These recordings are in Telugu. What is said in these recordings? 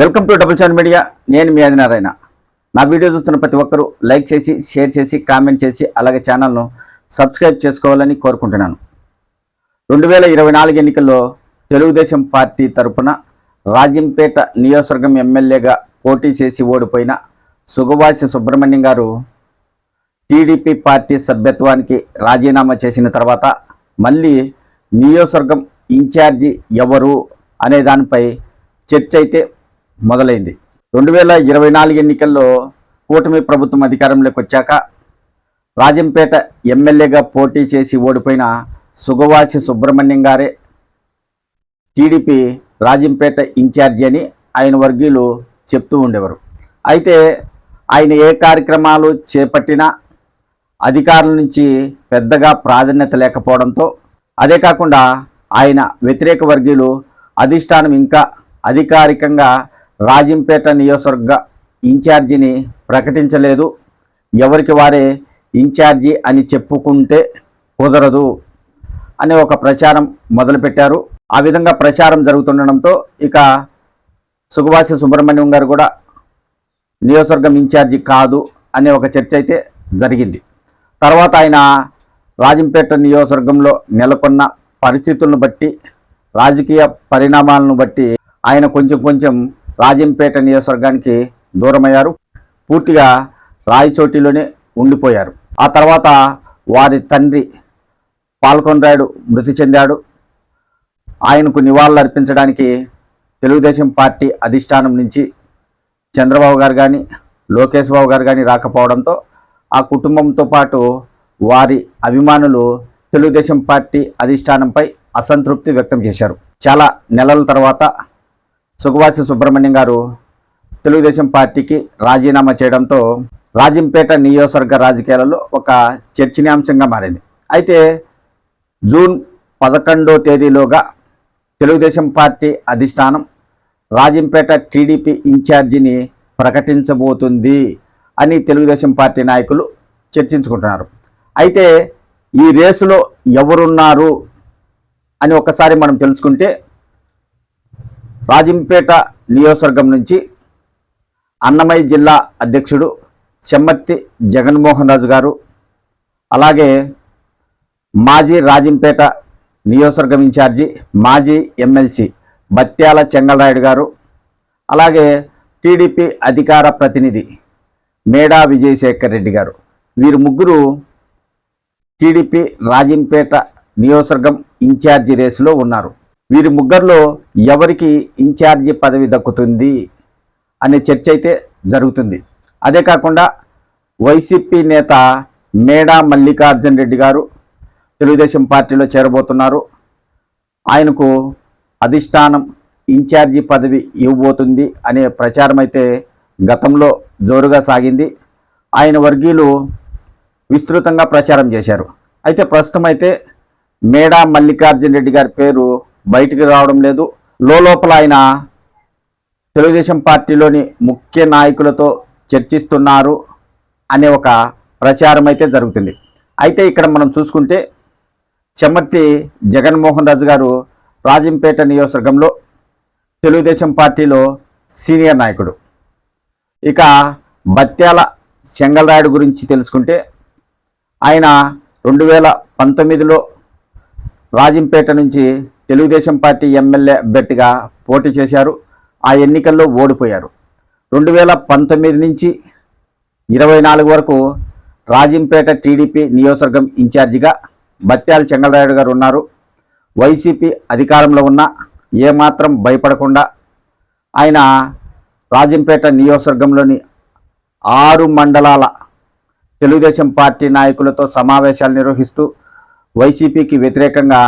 Welcome to double seven media. నేను మీ ఆదినారాయణ. నా వీడియో చూస్తున్న ప్రతి ఒక్కరూ లైక్ చేసి షేర్ చేసి కామెంట్ చేసి అలాగే ఛానల్ను సబ్స్క్రైబ్ చేసుకోవాలని కోరుకుంటున్నాను. రెండు వేల ఇరవై నాలుగు ఎన్నికల్లో తెలుగుదేశం పార్టీ తరపున రాజంపేట నియోజకవర్గం ఎమ్మెల్యేగా పోటీ చేసి ఓడిపోయిన సుగవాసి సుబ్రహ్మణ్యం గారు టీడీపీ పార్టీ సభ్యత్వానికి రాజీనామా చేసిన తర్వాత మళ్ళీ నియోజకవర్గం ఇన్ఛార్జి ఎవరు అనే దానిపై చర్చ అయితే మొదలైంది. రెండు వేల ఇరవై నాలుగు ఎన్నికల్లో కూటమి ప్రభుత్వం అధికారంలోకి వచ్చాక రాజంపేట ఎమ్మెల్యేగా పోటీ చేసి ఓడిపోయిన సుగవాసి సుబ్రహ్మణ్యం గారే టీడీపీ రాజంపేట ఇన్ఛార్జి అని ఆయన వర్గీయులు చెప్తూ ఉండేవారు. అయితే ఆయన ఏ కార్యక్రమాలు చేపట్టినా అధికారుల నుంచి పెద్దగా ప్రాధాన్యత లేకపోవడంతో అదే కాకుండా ఆయన వ్యతిరేక వర్గీయులు అధిష్టానం ఇంకా అధికారికంగా రాజంపేట నియోజకవర్గ ఇన్ఛార్జిని ప్రకటించలేదు. ఎవరికి వారే ఇన్ఛార్జి అని చెప్పుకుంటే కుదరదు అనే ఒక ప్రచారం మొదలుపెట్టారు. ఆ విధంగా ప్రచారం జరుగుతుండడంతో ఇక సుగవాసి సుబ్రహ్మణ్యం గారు కూడా నియోజకవర్గం ఇన్ఛార్జి కాదు అనే ఒక చర్చ అయితే జరిగింది. తర్వాత ఆయన రాజంపేట నియోజకవర్గంలో నెలకొన్న పరిస్థితులను బట్టి రాజకీయ పరిణామాలను బట్టి ఆయన కొంచెం కొంచెం రాజంపేట నియోజకవర్గానికి దూరమయ్యారు. పూర్తిగా రాయచోటిలోనే ఉండిపోయారు. ఆ తర్వాత వారి తండ్రి పాల్కొనరాయుడు మృతి చెందాడు. ఆయనకు నివాళులు అర్పించడానికి తెలుగుదేశం పార్టీ అధిష్టానం నుంచి చంద్రబాబు గారు కానీ లోకేష్ బాబు గారు కానీ రాకపోవడంతో ఆ కుటుంబంతో పాటు వారి అభిమానులు తెలుగుదేశం పార్టీ అధిష్టానంపై అసంతృప్తి వ్యక్తం చేశారు. చాలా నెలల తర్వాత సుఖవాసి సుబ్రహ్మణ్యం గారు తెలుగుదేశం పార్టీకి రాజీనామా చేయడంతో రాజంపేట నియోజకవర్గ రాజకీయాలలో ఒక చర్చనీయాంశంగా మారింది. అయితే జూన్ పదకొండో తేదీలోగా తెలుగుదేశం పార్టీ అధిష్టానం రాజంపేట టీడీపీ ఇన్ఛార్జిని ప్రకటించబోతుంది అని తెలుగుదేశం పార్టీ నాయకులు చర్చించుకుంటున్నారు. అయితే ఈ రేసులో ఎవరున్నారు అని ఒకసారి మనం తెలుసుకుంటే రాజంపేట నియోజకవర్గం నుంచి అన్నమయ్య జిల్లా అధ్యక్షుడు చెమ్మర్తి జగన్మోహన్ రాజు గారు అలాగే మాజీ రాజంపేట నియోజకవర్గం ఇన్ఛార్జి మాజీ ఎమ్మెల్సీ బత్యాల చెంగలరాయుడు గారు అలాగే టీడీపీ అధికార ప్రతినిధి మేడా విజయశేఖర్ రెడ్డి గారు. వీరు ముగ్గురు టీడీపీ రాజంపేట నియోజకవర్గం ఇన్ఛార్జి రేసులో ఉన్నారు. వీరి ముగ్గురులో ఎవరికి ఇన్ఛార్జి పదవి దక్కుతుంది అనే చర్చ అయితే జరుగుతుంది. అదే కాకుండా వైసీపీ నేత మేడా మల్లికార్జున్ రెడ్డి గారు తెలుగుదేశం పార్టీలో చేరబోతున్నారు. ఆయనకు అధిష్టానం ఇన్ఛార్జి పదవి ఇవ్వబోతుంది అనే ప్రచారం అయితే గతంలో జోరుగా సాగింది. ఆయన వర్గీయులు విస్తృతంగా ప్రచారం చేశారు. అయితే ప్రస్తుతం అయితే మేడా మల్లికార్జున్ రెడ్డి గారి పేరు బయటికి రావడం లేదు. లోపల ఆయన తెలుగుదేశం పార్టీలోని ముఖ్య నాయకులతో చర్చిస్తున్నారు అనే ఒక ప్రచారం అయితే జరుగుతుంది. అయితే ఇక్కడ మనం చూసుకుంటే చెమర్తి జగన్మోహన్ రాజు గారు రాజంపేట నియోజకవర్గంలో తెలుగుదేశం పార్టీలో సీనియర్ నాయకుడు. ఇక బత్యాల చెంగల్రాయుడు గురించి తెలుసుకుంటే ఆయన రెండు వేల పంతొమ్మిదిలో రాజంపేట నుంచి తెలుగుదేశం పార్టీ ఎమ్మెల్యే అభ్యర్థిగా పోటీ చేశారు. ఆ ఎన్నికల్లో ఓడిపోయారు. రెండు వేల పంతొమ్మిది నుంచి ఇరవై నాలుగు వరకు రాజంపేట టీడీపీ నియోజకవర్గం ఇన్ఛార్జిగా బత్యాల చెంగలరాయుడు గారు ఉన్నారు. వైసీపీ అధికారంలో ఉన్న ఏమాత్రం భయపడకుండా ఆయన రాజంపేట నియోజకవర్గంలోని ఆరు మండలాల తెలుగుదేశం పార్టీ నాయకులతో సమావేశాలు నిర్వహిస్తూ వైసీపీకి వ్యతిరేకంగా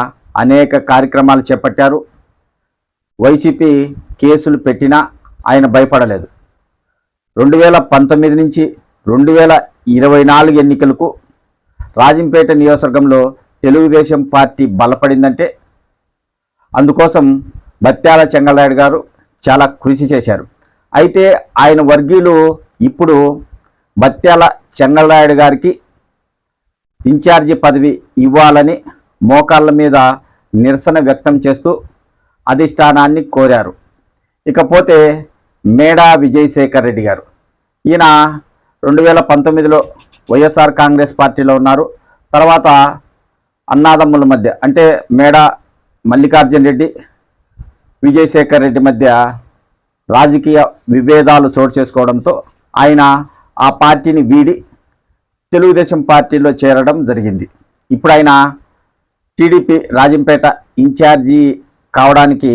అనేక కార్యక్రమాలు చేపట్టారు. వైసీపీ కేసులు పెట్టినా ఆయన భయపడలేదు. రెండు వేల పంతొమ్మిది నుంచి రెండు వేల ఇరవై నాలుగు ఎన్నికలకు రాజంపేట నియోజకవర్గంలో తెలుగుదేశం పార్టీ బలపడిందంటే అందుకోసం బత్యాల చెంగలరాయుడు గారు చాలా కృషి చేశారు. అయితే ఆయన వర్గీయులు ఇప్పుడు బత్యాల చెంగలరాయుడు గారికి ఇన్ఛార్జి పదవి ఇవ్వాలని మోకాళ్ళ మీద నిరసన వ్యక్తం చేస్తూ అధిష్టానాన్ని కోరారు. ఇకపోతే మేడా విజయశేఖర్ రెడ్డి గారు. ఈయన రెండు వేల పంతొమ్మిదిలో వైఎస్ఆర్ కాంగ్రెస్ పార్టీలో ఉన్నారు. తర్వాత అన్నాదమ్ముల మధ్య అంటే మేడా మల్లికార్జున్ రెడ్డి విజయశేఖర్ రెడ్డి మధ్య రాజకీయ విభేదాలు చోటు చేసుకోవడంతో ఆయన ఆ పార్టీని వీడి తెలుగుదేశం పార్టీలో చేరడం జరిగింది. ఇప్పుడు ఆయన టీడీపీ రాజంపేట ఇన్ఛార్జి కావడానికి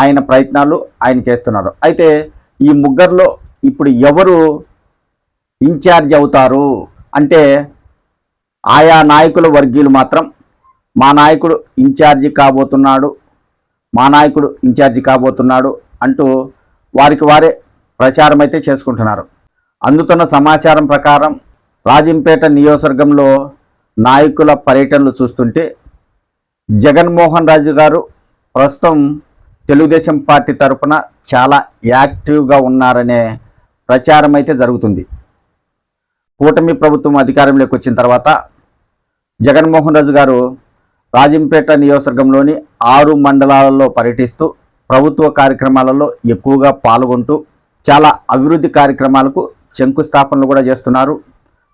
ఆయన ప్రయత్నాలు ఆయన చేస్తున్నారు. అయితే ఈ ముగ్గురులో ఇప్పుడు ఎవరు ఇన్ఛార్జ్ అవుతారు? అంటే ఆయా నాయకుల వర్గీయులు మాత్రం మా నాయకుడు ఇన్ఛార్జి కాబోతున్నాడు మా నాయకుడు ఇన్ఛార్జి కాబోతున్నాడు అంటూ వారికి వారే ప్రచారం అయితే చేసుకుంటున్నారు. అందుతున్న సమాచారం ప్రకారం రాజంపేట నియోజకవర్గంలో నాయకుల పర్యటనలు చూస్తుంటే జగన్మోహన్ రాజు గారు ప్రస్తుతం తెలుగుదేశం పార్టీ తరఫున చాలా యాక్టివ్గా ఉన్నారనే ప్రచారం అయితే జరుగుతుంది. కూటమి ప్రభుత్వం అధికారంలోకి వచ్చిన తర్వాత జగన్మోహన్ రాజు గారు రాజంపేట నియోజకవర్గంలోని ఆరు మండలాలలో పర్యటిస్తూ ప్రభుత్వ కార్యక్రమాలలో ఎక్కువగా పాల్గొంటూ చాలా అభివృద్ధి కార్యక్రమాలకు శంకుస్థాపనలు కూడా చేస్తున్నారు.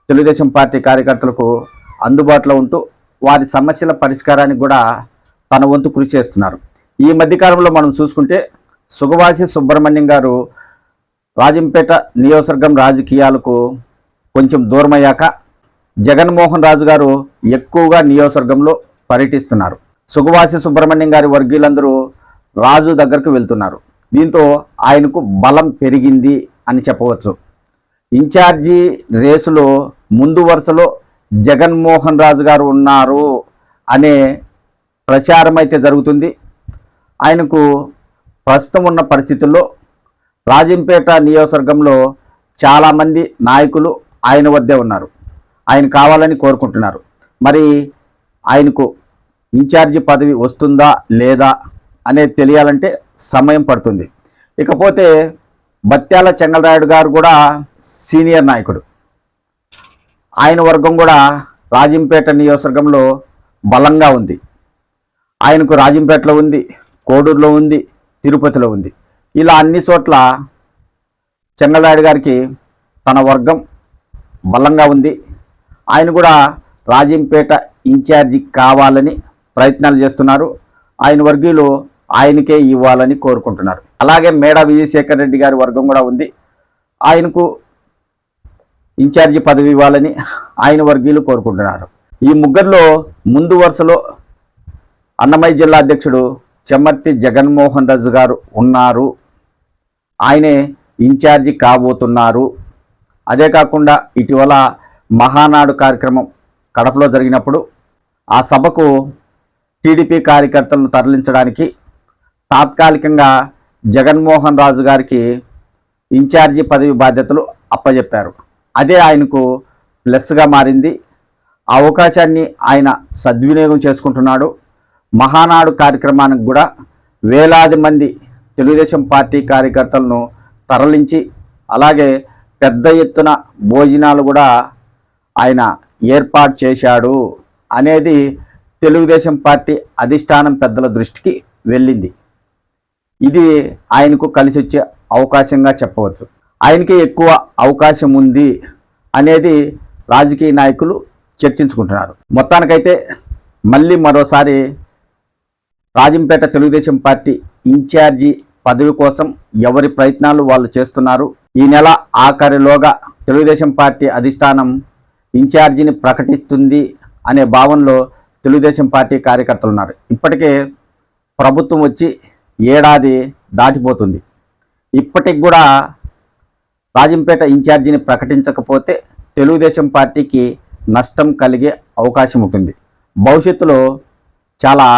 తెలుగుదేశం పార్టీ కార్యకర్తలకు అందుబాటులో ఉంటూ వారి సమస్యల పరిష్కారానికి కూడా తన వంతు కృషి చేస్తున్నారు. ఈ మధ్యకాలంలో మనం చూసుకుంటే సుగవాసి సుబ్రహ్మణ్యం గారు రాజంపేట నియోజకవర్గం రాజకీయాలకు కొంచెం దూరమయ్యాక జగన్మోహన్ రాజు గారు ఎక్కువగా నియోజకవర్గంలో పర్యటిస్తున్నారు. సుగవాసి సుబ్రహ్మణ్యం గారి వర్గీయులందరూ రాజు దగ్గరకు వెళ్తున్నారు. దీంతో ఆయనకు బలం పెరిగింది అని చెప్పవచ్చు. ఇన్ఛార్జీ రేసులో ముందు వరుసలో జగన్మోహన్ రాజు గారు ఉన్నారు అనే ప్రచారం అయితే జరుగుతుంది. ఆయనకు ప్రస్తుతం ఉన్న పరిస్థితుల్లో రాజంపేట నియోజకవర్గంలో చాలామంది నాయకులు ఆయన వద్దే ఉన్నారు. ఆయన కావాలని కోరుకుంటున్నారు. మరి ఆయనకు ఇన్ఛార్జి పదవి వస్తుందా లేదా అనేది తెలియాలంటే సమయం పడుతుంది. ఇకపోతే బత్యాల చెంగలరాయుడు గారు కూడా సీనియర్ నాయకుడు. ఆయన వర్గం కూడా రాజంపేట నియోజకవర్గంలో బలంగా ఉంది. ఆయనకు రాజంపేటలో ఉంది కోడూరులో ఉంది తిరుపతిలో ఉంది. ఇలా అన్ని చోట్ల చెంగలరాయుడు గారికి తన వర్గం బలంగా ఉంది. ఆయన కూడా రాజంపేట ఇన్ఛార్జి కావాలని ప్రయత్నాలు చేస్తున్నారు. ఆయన వర్గీయులు ఆయనకే ఇవ్వాలని కోరుకుంటున్నారు. అలాగే మేడా విజయశేఖర్ రెడ్డి గారి వర్గం కూడా ఉంది. ఆయనకు ఇన్ఛార్జి పదవి ఇవ్వాలని ఆయన వర్గీయులు కోరుకుంటున్నారు. ఈ ముగ్గురులో ముందు వరుసలో అన్నమయ్య జిల్లా అధ్యక్షుడు చెమ్మర్తి జగన్మోహన్ రాజు గారు ఉన్నారు. ఆయనే ఇన్ఛార్జి కాబోతున్నారు. అదే కాకుండా ఇటీవల మహానాడు కార్యక్రమం కడపలో జరిగినప్పుడు ఆ సభకు టీడీపీ కార్యకర్తలను తరలించడానికి తాత్కాలికంగా జగన్మోహన్ రాజు గారికి ఇన్ఛార్జి పదవి బాధ్యతలు అప్పజెప్పారు. అదే ఆయనకు ప్లస్గా మారింది. ఆ అవకాశాన్ని ఆయన సద్వినియోగం చేసుకుంటున్నాడు. మహానాడు కార్యక్రమానికి కూడా వేలాది మంది తెలుగుదేశం పార్టీ కార్యకర్తలను తరలించి అలాగే పెద్ద ఎత్తున భోజనాలు కూడా ఆయన ఏర్పాటు చేశాడు అనేది తెలుగుదేశం పార్టీ అధిష్టానం పెద్దల దృష్టికి వెళ్ళింది. ఇది ఆయనకు కలిసి వచ్చే అవకాశంగా చెప్పవచ్చు. ఆయనకి ఎక్కువ అవకాశం ఉంది అనేది రాజకీయ నాయకులు చర్చించుకుంటున్నారు. మొత్తానికైతే మళ్ళీ మరోసారి రాజంపేట తెలుగుదేశం పార్టీ ఇన్ఛార్జి పదవి కోసం ఎవరి ప్రయత్నాలు వాళ్ళు చేస్తున్నారు? ఈ నెల ఆఖరిలోగా తెలుగుదేశం పార్టీ అధిష్టానం ఇన్ఛార్జిని ప్రకటిస్తుంది అనే భావనలో తెలుగుదేశం పార్టీ కార్యకర్తలు ఉన్నారు. ఇప్పటికే ప్రభుత్వం వచ్చి ఏడాది దాటిపోతుంది. ఇప్పటికి కూడా రాజంపేట ఇన్ఛార్జిని ప్రకటించకపోతే తెలుగుదేశం పార్టీకి నష్టం కలిగే అవకాశం ఉంటుంది. భవిష్యత్తులో చాలా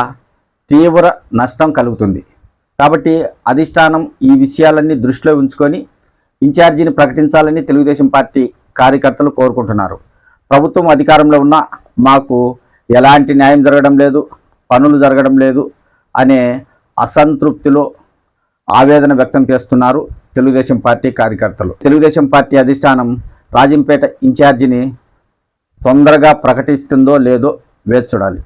తీవ్ర నష్టం కలుగుతుంది. కాబట్టి అధిష్టానం ఈ విషయాలన్నీ దృష్టిలో ఉంచుకొని ఇన్ఛార్జిని ప్రకటించాలని తెలుగుదేశం పార్టీ కార్యకర్తలు కోరుకుంటున్నారు. ప్రభుత్వం అధికారంలో ఉన్న మాకు ఎలాంటి న్యాయం జరగడం లేదు పనులు జరగడం లేదు అనే అసంతృప్తిలో ఆవేదన వ్యక్తం చేస్తున్నారు. తెలుగుదేశం పార్టీ కార్యకర్తలు. తెలుగుదేశం పార్టీ అధిష్టానం రాజంపేట ఇన్ఛార్జిని తొందరగా ప్రకటిస్తుందో లేదో వేచి చూడాలి.